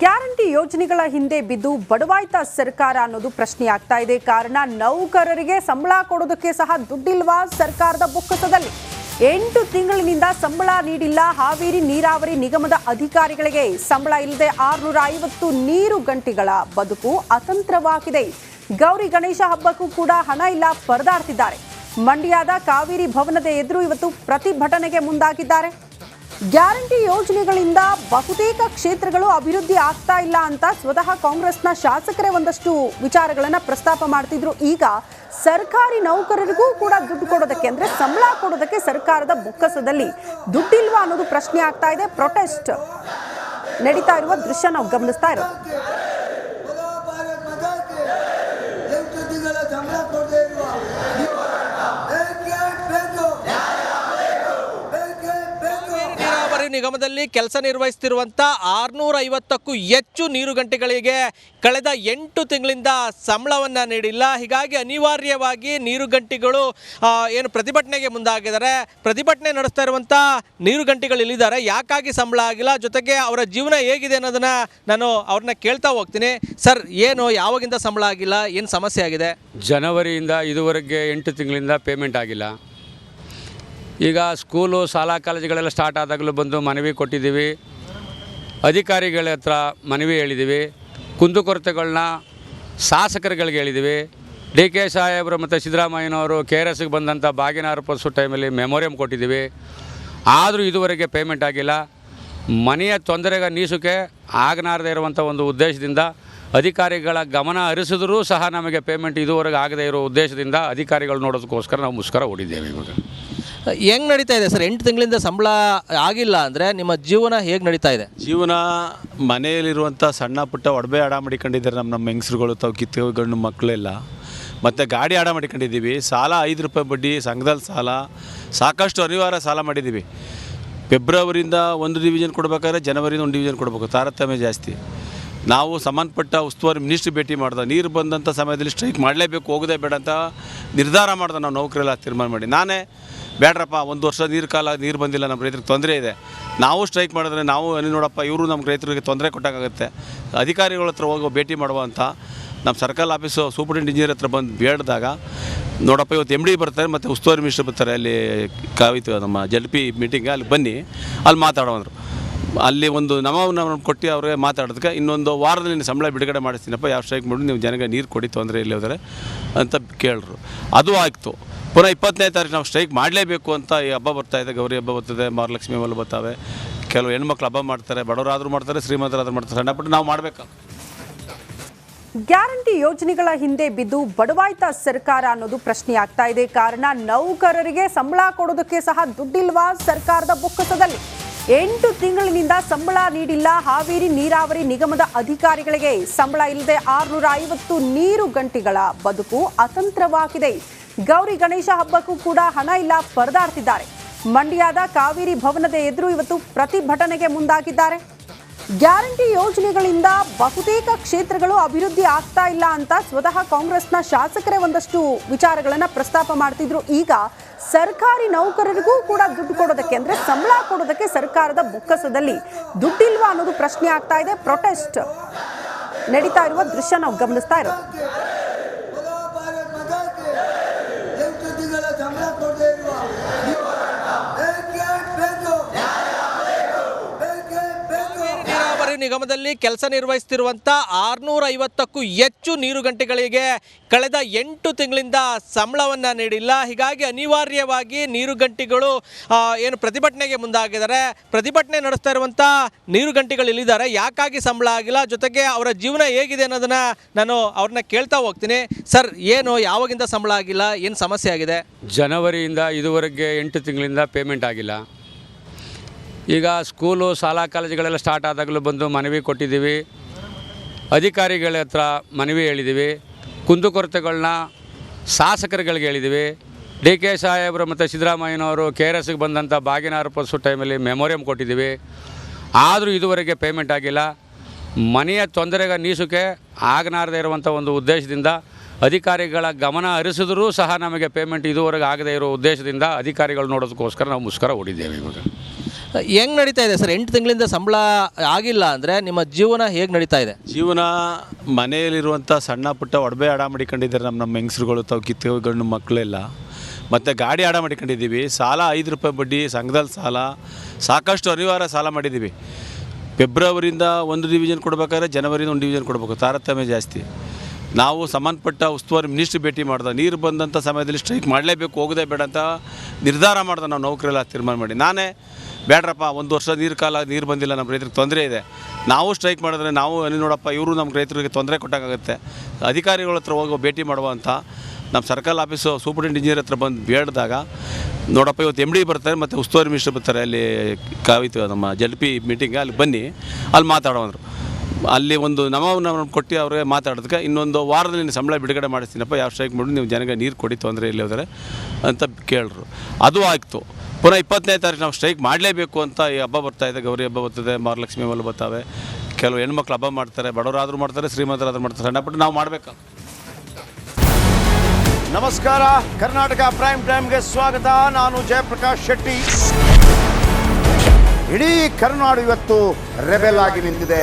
Guarantee ಯೋಜನೆಗಳ ಹಿಂದೆ ಬಿದ್ದು ಬಡವಾಯ್ತ ಸರ್ಕಾರ ಅನ್ನೋದು ಪ್ರಶ್ನೆ ಆಗ್ತಾ ಇದೆ. ಕಾರಣ ನೌಕರರಿಗೆ ಸಂಬಳ ಕೊಡೋದಕ್ಕೆ ಸಹ ದುಡ್ಡಿಲ್ವಾ ಸರ್ಕಾರದ ಬೊಕ್ಕಸದಲ್ಲಿ? ಎಂಟು ತಿಂಗಳಿನಿಂದ ಸಂಬಳ ನೀಡಿಲ್ಲ ಹಾವೇರಿ ನೀರಾವರಿ ನಿಗಮದ ಅಧಿಕಾರಿಗಳಿಗೆ. ಸಂಬಳ ಇಲ್ಲದೆ ಆರುನೂರ ಐವತ್ತು ನೀರು ಗಂಟೆಗಳ ಬದುಕು ಅತಂತ್ರವಾಗಿದೆ. ಗೌರಿ ಗಣೇಶ ಹಬ್ಬಕ್ಕೂ ಕೂಡ ಹಣ ಇಲ್ಲ ಪರದಾಡ್ತಿದ್ದಾರೆ. ಮಂಡ್ಯದ ಕಾವೇರಿ ಭವನದ ಎದುರು ಇವತ್ತು ಪ್ರತಿಭಟನೆಗೆ ಮುಂದಾಗಿದ್ದಾರೆ. ಗ್ಯಾರಂಟಿ ಯೋಜನೆಗಳಿಂದ ಬಹುತೇಕ ಕ್ಷೇತ್ರಗಳು ಅಭಿವೃದ್ಧಿ ಆಗ್ತಾ ಇಲ್ಲ ಅಂತ ಸ್ವತಃ ಕಾಂಗ್ರೆಸ್ನ ಶಾಸಕರೇ ಒಂದಷ್ಟು ವಿಚಾರಗಳನ್ನು ಪ್ರಸ್ತಾಪ ಮಾಡ್ತಿದ್ರು. ಈಗ ಸರ್ಕಾರಿ ನೌಕರರಿಗೂ ಕೂಡ ದುಡ್ಡು ಕೊಡೋದಕ್ಕೆ ಅಂದರೆ ಸಂಬಳ ಕೊಡೋದಕ್ಕೆ ಸರ್ಕಾರದ ಬೊಕ್ಕಸದಲ್ಲಿ ದುಡ್ಡಿಲ್ವಾ ಅನ್ನೋದು ಪ್ರಶ್ನೆ ಆಗ್ತಾ ಇದೆ. ಪ್ರೊಟೆಸ್ಟ್ ನಡೀತಾ ಇರುವ ದೃಶ್ಯ ನಾವು ಗಮನಿಸ್ತಾ ಇರೋದು. ನಿಗಮದಲ್ಲಿ ಕೆಲಸ ನಿರ್ವಹಿಸ್ತಿರುವಂಥ ಆರುನೂರ ಐವತ್ತಕ್ಕೂ ಹೆಚ್ಚು ನೀರು ಗಂಟೆಗಳಿಗೆ ಕಳೆದ ಎಂಟು ತಿಂಗಳಿಂದ ಸಂಬಳವನ್ನು ನೀಡಿಲ್ಲ. ಹೀಗಾಗಿ ಅನಿವಾರ್ಯವಾಗಿ ನೀರು ಗಂಟೆಗಳು ಏನು ಪ್ರತಿಭಟನೆಗೆ ಮುಂದಾಗಿದ್ದಾರೆ. ಪ್ರತಿಭಟನೆ ನಡೆಸ್ತಾ ಇರುವಂಥ ನೀರು ಗಂಟೆಗಳು ಇಲ್ಲಿದ್ದಾರೆ. ಯಾಕಾಗಿ ಸಂಬಳ ಆಗಿಲ್ಲ? ಜೊತೆಗೆ ಅವರ ಜೀವನ ಹೇಗಿದೆ ಅನ್ನೋದನ್ನ ನಾನು ಅವ್ರನ್ನ ಕೇಳ್ತಾ ಹೋಗ್ತೀನಿ. ಸರ್, ಏನು, ಯಾವಾಗಿಂದ ಸಂಬಳ ಆಗಿಲ್ಲ? ಏನು ಸಮಸ್ಯೆ ಆಗಿದೆ? ಜನವರಿಯಿಂದ ಇದುವರೆಗೆ ಎಂಟು ತಿಂಗಳಿಂದ ಪೇಮೆಂಟ್ ಆಗಿಲ್ಲ. ಈಗ ಸ್ಕೂಲು, ಶಾಲಾ ಕಾಲೇಜುಗಳೆಲ್ಲ ಸ್ಟಾರ್ಟ್ ಆದಾಗಲೂ ಬಂದು ಮನವಿ ಕೊಟ್ಟಿದ್ದೀವಿ. ಅಧಿಕಾರಿಗಳ ಹತ್ರ ಮನವಿ ಹೇಳಿದ್ದೀವಿ. ಕುಂದುಕೊರತೆಗಳನ್ನ ಶಾಸಕರುಗಳಿಗೆ ಹೇಳಿದ್ದೀವಿ. ಡಿ ಕೆ ಸಾಹೇಬರು ಮತ್ತು ಸಿದ್ದರಾಮಯ್ಯನವರು ಕೆ ಆರ್ ಎಸ್ಗೆ ಬಂದಂಥ ಬಾಗಿನ ಅರ್ಪಿಸೋ ಟೈಮಲ್ಲಿ ಮೆಮೋರಿಯಂ ಕೊಟ್ಟಿದ್ದೀವಿ. ಆದರೂ ಇದುವರೆಗೆ ಪೇಮೆಂಟ್ ಆಗಿಲ್ಲ. ಮನೆಯ ತೊಂದರೆಗ ನೀಸುಕೆ ಆಗನಾರದೇ ಇರುವಂಥ ಒಂದು ಉದ್ದೇಶದಿಂದ ಅಧಿಕಾರಿಗಳ ಗಮನ ಹರಿಸಿದ್ರೂ ಸಹ ನಮಗೆ ಪೇಮೆಂಟ್ ಇದುವರೆಗೆ ಆಗದೇ ಇರೋ ಉದ್ದೇಶದಿಂದ ಅಧಿಕಾರಿಗಳು ನೋಡೋದಕ್ಕೋಸ್ಕರ ನಾವು ಮುಷ್ಕರ ಹೊಡಿದ್ದೇವೆ ಇವಾಗ. ಹೆಂಗ್ ನಡೀತಾ ಇದೆ ಸರ್? ಎಂಟು ತಿಂಗಳಿಂದ ಸಂಬಳ ಆಗಿಲ್ಲ ಅಂದರೆ ನಿಮ್ಮ ಜೀವನ ಹೇಗೆ ನಡೀತಾ ಇದೆ? ಜೀವನ ಮನೆಯಲ್ಲಿರುವಂಥ ಸಣ್ಣ ಪುಟ್ಟ ಒಡವೆ ಆಡ ಮಾಡಿಕೊಂಡಿದ್ದಾರೆ ನಮ್ಮ ನಮ್ಮ ಹೆಂಗಸ್ರುಗಳು, ತಾವು ಕಿತ್ತು ಗಂಡು ಮಕ್ಕಳೆಲ್ಲ ಮತ್ತು ಗಾಡಿ ಆಡ ಮಾಡಿಕೊಂಡಿದ್ದೀವಿ. ಸಾಲ ಐದು ರೂಪಾಯಿ ಬಡ್ಡಿ, ಸಂಘದಲ್ಲಿ ಸಾಲ, ಸಾಕಷ್ಟು ಅನಿವಾರ್ಯ ಸಾಲ ಮಾಡಿದ್ದೀವಿ. ಫೆಬ್ರವರಿಯಿಂದ ಒಂದು ಡಿವಿಷನ್ ಕೊಡಬೇಕಾದ್ರೆ ಜನವರಿಯಿಂದ ಒಂದು ಡಿವಿಷನ್ ಕೊಡಬೇಕು. ತಾರತಮ್ಯ ಜಾಸ್ತಿ. ನಾವು ಸಂಬಂಧಪಟ್ಟ ಉಸ್ತುವಾರಿ ಮಿನಿಸ್ಟ್ರಿ ಭೇಟಿ ಮಾಡ್ದೆ, ನೀರು ಬಂದಂಥ ಸಮಯದಲ್ಲಿ ಸ್ಟ್ರೈಕ್ ಮಾಡಲೇಬೇಕು, ಹೋಗೋದೇ ಬೇಡ ಅಂತ ನಿರ್ಧಾರ ಮಾಡ್ದೆ ನಾವು ನೌಕರೆಲ್ಲ ತೀರ್ಮಾನ ಮಾಡಿ. ನಾನೇ, ಬೇಡ್ರಪ್ಪ, ಒಂದು ವರ್ಷ ನೀರು ಕಾಲ, ನೀರು ಬಂದಿಲ್ಲ, ನಮ್ಮ ರೈತರಿಗೆ ತೊಂದರೆ ಇದೆ. ನಾವು ಸ್ಟ್ರೈಕ್ ಮಾಡಿದ್ರೆ ನಾವು ಏನು ನೋಡಪ್ಪ, ಇವರು ನಮ್ಮ ರೈತರಿಗೆ ತೊಂದರೆ ಕೊಟ್ಟಾಗುತ್ತೆ ಅಧಿಕಾರಿಗಳ ಹತ್ರ ಹೋಗೋ ಭೇಟಿ ಮಾಡುವ ಅಂತ ನಮ್ಮ ಸರ್ಕಲ್ ಆಫೀಸು ಸೂಪರಿಂಟ್ ಇಂಜಿನಿಯರ್ ಹತ್ರ ಬಂದು ಬೇಡಿದಾಗ ನೋಡಪ್ಪ, ಇವತ್ತು ಎಂ ಡಿ ಬರ್ತಾರೆ, ಮತ್ತು ಉಸ್ತುವಾರಿ ಮಿನಿಸ್ಟರ್ ಬರ್ತಾರೆ. ಅಲ್ಲಿ ಕಾವಿತು, ನಮ್ಮ ಜಡ್ ಪಿ ಮೀಟಿಂಗ್ ಅಲ್ಲಿ ಬನ್ನಿ, ಅಲ್ಲಿ ಮಾತಾಡೋವಂದ್ರು ಅಲ್ಲಿ ಒಂದು ನಮವನ್ನು ಕೊಟ್ಟು ಅವ್ರಿಗೆ ಮಾತಾಡೋದಕ್ಕೆ ಇನ್ನೊಂದು ವಾರದಲ್ಲಿ ನೀನು ಸಂಬಳ ಬಿಡುಗಡೆ ಮಾಡಿಸ್ತೀನಪ್ಪ, ಯಾವ ಸ್ಟ್ರೈಕ್ ಮಾಡಿ ನೀವು ಜನಗೆ ನೀರು ಕೊಡಿ, ತೊಂದರೆ ಇಲ್ಲಿ ಹೋದರೆ ಅಂತ ಕೇಳಿದ್ರು ಅದು ಆಯಿತು. ಪುನಃ ಇಪ್ಪತ್ತನೇ ತಾರೀಕು ನಾವು ಸ್ಟ್ರೈಕ್ ಮಾಡಲೇಬೇಕು ಅಂತ ಈ ಹಬ್ಬ ಬರ್ತಾ ಇದೆ, ಗೌರಿ ಹಬ್ಬ ಬರ್ತದೆ, ಮಹಾಲಕ್ಷ್ಮಿ ಹಬ್ಬ ಬರ್ತಾವೆ, ಕೆಲವು ಹೆಣ್ಮಕ್ಳು ಹಬ್ಬ ಮಾಡ್ತಾರೆ, ಬಡವರಾದರೂ ಮಾಡ್ತಾರೆ, ಶ್ರೀಮಂತರಾದರೂ ಮಾಡ್ತಾರೆ, ಸಣ್ಣ ಪುಟ್ಟ ನಾವು ಮಾಡಬೇಕು. ಗ್ಯಾರಂಟಿ ಯೋಜನೆಗಳ ಹಿಂದೆ ಬಿದ್ದು ಬಡವಾಯ್ತ ಸರ್ಕಾರ ಅನ್ನೋದು ಪ್ರಶ್ನೆ ಆಗ್ತಾ ಇದೆ. ಕಾರಣ ನೌಕರರಿಗೆ ಸಂಬಳ ಕೊಡೋದಕ್ಕೆ ಸಹ ದುಡ್ಡಿಲ್ವಾ ಸರ್ಕಾರದ ಬೊಕ್ಕಸದಲ್ಲಿ? ಎಂಟು ತಿಂಗಳಿನಿಂದ ಸಂಬಳ ನೀಡಿಲ್ಲ. ಹಾವೇರಿ ನೀರಾವರಿ ನಿಗಮದ ಅಧಿಕಾರಿಗಳಿಗೆ ಸಂಬಳ ಇಲ್ಲದೆ ಆರುನೂರ ಐವತ್ತು ನೀರು ಗಂಟೆಗಳ ಬದುಕು ಅತಂತ್ರವಾಗಿದೆ. ಗೌರಿ ಗಣೇಶ ಹಬ್ಬಕ್ಕೂ ಕೂಡ ಹಣ ಇಲ್ಲ ಪರದಾಡ್ತಿದ್ದಾರೆ. ಮಂಡ್ಯದ ಕಾವೇರಿ ಭವನದ ಎದುರು ಇವತ್ತು ಪ್ರತಿಭಟನೆಗೆ ಮುಂದಾಗಿದ್ದಾರೆ. ಗ್ಯಾರಂಟಿ ಯೋಜನೆಗಳಿಂದ ಬಹುತೇಕ ಕ್ಷೇತ್ರಗಳು ಅಭಿವೃದ್ಧಿ ಆಗ್ತಾ ಇಲ್ಲ ಅಂತ ಸ್ವತಃ ಕಾಂಗ್ರೆಸ್ನ ಶಾಸಕರೇ ಒಂದಷ್ಟು ವಿಚಾರಗಳನ್ನು ಪ್ರಸ್ತಾಪ ಮಾಡ್ತಿದ್ರು. ಈಗ ಸರ್ಕಾರಿ ನೌಕರರಿಗೂ ಕೂಡ ದುಡ್ಡು ಕೊಡೋದಕ್ಕೆ ಅಂದರೆ ಸಂಬಳ ಕೊಡೋದಕ್ಕೆ ಸರ್ಕಾರದ ಬೊಕ್ಕಸದಲ್ಲಿ ದುಡ್ಡಿಲ್ವಾ ಅನ್ನೋದು ಪ್ರಶ್ನೆ ಆಗ್ತಾ ಇದೆ. ಪ್ರೊಟೆಸ್ಟ್ ನಡೀತಾ ಇರುವ ದೃಶ್ಯ ನಾವು ಗಮನಿಸ್ತಾ ಇರೋದು. ನಿಗಮದಲ್ಲಿ ಕೆಲಸ ನಿರ್ವಹಿಸ್ತಿರುವಂಥ ಆರುನೂರ ಐವತ್ತಕ್ಕೂ ಹೆಚ್ಚು ನೀರು ಗಂಟೆಗಳಿಗೆ ಕಳೆದ ಎಂಟು ತಿಂಗಳಿಂದ ಸಂಬಳವನ್ನು ನೀಡಿಲ್ಲ. ಹೀಗಾಗಿ ಅನಿವಾರ್ಯವಾಗಿ ನೀರು ಗಂಟೆಗಳು ಏನು ಪ್ರತಿಭಟನೆಗೆ ಮುಂದಾಗಿದ್ದಾರೆ. ಪ್ರತಿಭಟನೆ ನಡೆಸ್ತಾ ಇರುವಂಥ ನೀರು ಗಂಟೆಗಳು ಇಲ್ಲಿದ್ದಾರೆ. ಯಾಕಾಗಿ ಸಂಬಳ ಆಗಿಲ್ಲ? ಜೊತೆಗೆ ಅವರ ಜೀವನ ಹೇಗಿದೆ ಅನ್ನೋದನ್ನ ನಾನು ಅವ್ರನ್ನ ಕೇಳ್ತಾ ಹೋಗ್ತೀನಿ. ಸರ್, ಏನು, ಯಾವಾಗಿಂದ ಸಂಬಳ ಆಗಿಲ್ಲ? ಏನು ಸಮಸ್ಯೆ ಆಗಿದೆ? ಜನವರಿಯಿಂದ ಇದುವರೆಗೆ ಎಂಟು ತಿಂಗಳಿಂದ ಪೇಮೆಂಟ್ ಆಗಿಲ್ಲ. ಈಗ ಸ್ಕೂಲು, ಶಾಲಾ ಕಾಲೇಜುಗಳೆಲ್ಲ ಸ್ಟಾರ್ಟ್ ಆದಾಗಲೂ ಬಂದು ಮನವಿ ಕೊಟ್ಟಿದ್ದೀವಿ. ಅಧಿಕಾರಿಗಳ ಹತ್ರ ಮನವಿ ಹೇಳಿದ್ದೀವಿ. ಕುಂದುಕೊರತೆಗಳನ್ನ ಶಾಸಕರುಗಳಿಗೆ ಹೇಳಿದ್ದೀವಿ. ಡಿ ಕೆ ಸಾಹೇಬರು ಮತ್ತು ಸಿದ್ದರಾಮಯ್ಯನವರು ಕೆ ಆರ್ ಎಸ್ಗೆ ಬಂದಂಥ ಬಾಗಿನ ಅರ್ಪಿಸೋ ಟೈಮಲ್ಲಿ ಮೆಮೋರಿಯಂ ಕೊಟ್ಟಿದ್ದೀವಿ. ಆದರೂ ಇದುವರೆಗೆ ಪೇಮೆಂಟ್ ಆಗಿಲ್ಲ. ಮನೆಯ ತೊಂದರೆಗೆ ನೀಸುಕೆ ಆಗನಾರದೇ ಇರುವಂಥ ಒಂದು ಉದ್ದೇಶದಿಂದ ಅಧಿಕಾರಿಗಳ ಗಮನ ಹರಿಸಿದ್ರೂ ಸಹ ನಮಗೆ ಪೇಮೆಂಟ್ ಇದುವರೆಗೆ ಆಗದೇ ಇರೋ ಉದ್ದೇಶದಿಂದ ಅಧಿಕಾರಿಗಳು ನೋಡೋದಕ್ಕೋಸ್ಕರ ನಾವು ಮುಸ್ಕರ ಓಡಿದ್ದೇವೆ ಇವಾಗ. ಹೆಂಗ್ ನಡೀತಾ ಇದೆ ಸರ್? ಎಂಟು ತಿಂಗಳಿಂದ ಸಂಬಳ ಆಗಿಲ್ಲ ಅಂದರೆ ನಿಮ್ಮ ಜೀವನ ಹೇಗೆ ನಡೀತಾ ಇದೆ? ಜೀವನ ಮನೆಯಲ್ಲಿರುವಂಥ ಸಣ್ಣ ಪುಟ್ಟ ಒಡವೆ ಆಡ ಮಾಡಿಕೊಂಡಿದ್ದಾರೆ ನಮ್ಮ ನಮ್ಮ ಹೆಂಗಸ್ರುಗಳು, ತಾವು ಕಿತ್ತು ಗಂಡು ಮಕ್ಕಳೆಲ್ಲ ಮತ್ತು ಗಾಡಿ ಆಡ ಮಾಡಿಕೊಂಡಿದ್ದೀವಿ ಸಾಲ ಐದು ರೂಪಾಯಿ ಬಡ್ಡಿ, ಸಂಘದಲ್ಲಿ ಸಾಲ, ಸಾಕಷ್ಟು ಅನಿವಾರ್ಯ ಸಾಲ ಮಾಡಿದ್ದೀವಿ. ಫೆಬ್ರವರಿಯಿಂದ ಒಂದು ಡಿವಿಷನ್ ಕೊಡಬೇಕಾದ್ರೆ ಜನವರಿಯಿಂದ ಒಂದು ಡಿವಿಷನ್ ಕೊಡಬೇಕು. ತಾರತಮ್ಯ ಜಾಸ್ತಿ. ನಾವು ಸಂಬಂಧಪಟ್ಟ ಉಸ್ತುವಾರಿ ಮಿನಿಸ್ಟ್ರಿ ಭೇಟಿ ಮಾಡ್ದೆ ನೀರು ಬಂದಂಥ ಸಮಯದಲ್ಲಿ ಸ್ಟ್ರೈಕ್ ಮಾಡಲೇಬೇಕು, ಹೋಗೋದೇ ಬೇಡ ಅಂತ ನಿರ್ಧಾರ ಮಾಡ್ದೆ ನಾವು ನೌಕರೆಲ್ಲ ತೀರ್ಮಾನ ಮಾಡಿ. ನಾನೇ ಬೇಡ್ರಪ್ಪ, ಒಂದು ವರ್ಷ ನೀರು ಕಾಲ, ನೀರು ಬಂದಿಲ್ಲ ನಮ್ಮ ರೈತರಿಗೆ ತೊಂದರೆ ಇದೆ. ನಾವು ಸ್ಟ್ರೈಕ್ ಮಾಡಿದ್ರೆ ನಾವು ನೋಡಪ್ಪ, ಇವರು ನಮ್ಮ ರೈತರಿಗೆ ತೊಂದರೆ ಕೊಟ್ಟಾಗುತ್ತೆ ಅಧಿಕಾರಿಗಳ ಹತ್ರ ಹೋಗೋ ಭೇಟಿ ಮಾಡುವಂಥ ನಮ್ಮ ಸರ್ಕಲ್ ಆಫೀಸು ಸೂಪರಿಂಟ್ ಇಂಜಿನಿಯರ್ ಹತ್ರ ಬಂದು ಬೇಡ್ದಾಗ, ನೋಡಪ್ಪ, ಇವತ್ತು ಎಂ ಡಿ ಬರ್ತಾರೆ, ಮತ್ತು ಉಸ್ತುವಾರಿ ಮಿನಿಸ್ಟರ್ ಬರ್ತಾರೆ. ಅಲ್ಲಿ ಕಾವಿತು ನಮ್ಮ ಜಲ್ಪಿ ಮೀಟಿಂಗ್, ಅಲ್ಲಿ ಬನ್ನಿ, ಅಲ್ಲಿ ಮಾತಾಡೋವಂದ್ರು ಅಲ್ಲಿ ಒಂದು ನಮವನ್ನು ಕೊಟ್ಟು ಅವ್ರಿಗೆ ಮಾತಾಡೋದಕ್ಕೆ ಇನ್ನೊಂದು ವಾರದಲ್ಲಿ ಸಂಬಳ ಬಿಡುಗಡೆ ಮಾಡಿಸ್ತೀನಪ್ಪ, ಯಾವ ಸ್ಟ್ರೈಕ್ ಮಾಡಿ ನೀವು ಜನಗೆ ನೀರು ಕೊಡಿ ತೊಂದರೆ ಇಲ್ಲಿ ಹೋದರೆ ಅಂತ ಕೇಳರು. ಅದು ಆಯಿತು. ಪುನಃ ಇಪ್ಪತ್ತನೇ ತಾರೀಕು ನಾವು ಸ್ಟ್ರೈಕ್ ಮಾಡಲೇಬೇಕು ಅಂತ ಈ ಹಬ್ಬ ಬರ್ತಾ ಇದೆ, ಗೌರಿ ಹಬ್ಬ ಬರ್ತದೆ, ಮಹಾಲಕ್ಷ್ಮಿ ಹಬ್ಬ ಬರ್ತಾವೆ. ಕೆಲವು ಹೆಣ್ಮಕ್ಳು ಹಬ್ಬ ಮಾಡ್ತಾರೆ, ಬಡವರಾದರೂ ಮಾಡ್ತಾರೆ, ಶ್ರೀಮಂತರಾದರೂ ಮಾಡ್ತಾರೆ ಸಣ್ಣಪಟ್ಟು ಪುಟ್ಟ ನಾವು ಮಾಡಬೇಕು. ನಮಸ್ಕಾರ, ಕರ್ನಾಟಕ ಪ್ರೈಮ್ ಟೈಮ್ಗೆ ಸ್ವಾಗತ. ನಾನು ಜಯಪ್ರಕಾಶ್ ಶೆಟ್ಟಿ. ಇಡೀ ಕರ್ನಾಡು ಇವತ್ತು ರೆಬೆಲ್ ಆಗಿ ನಿಂತಿದೆ.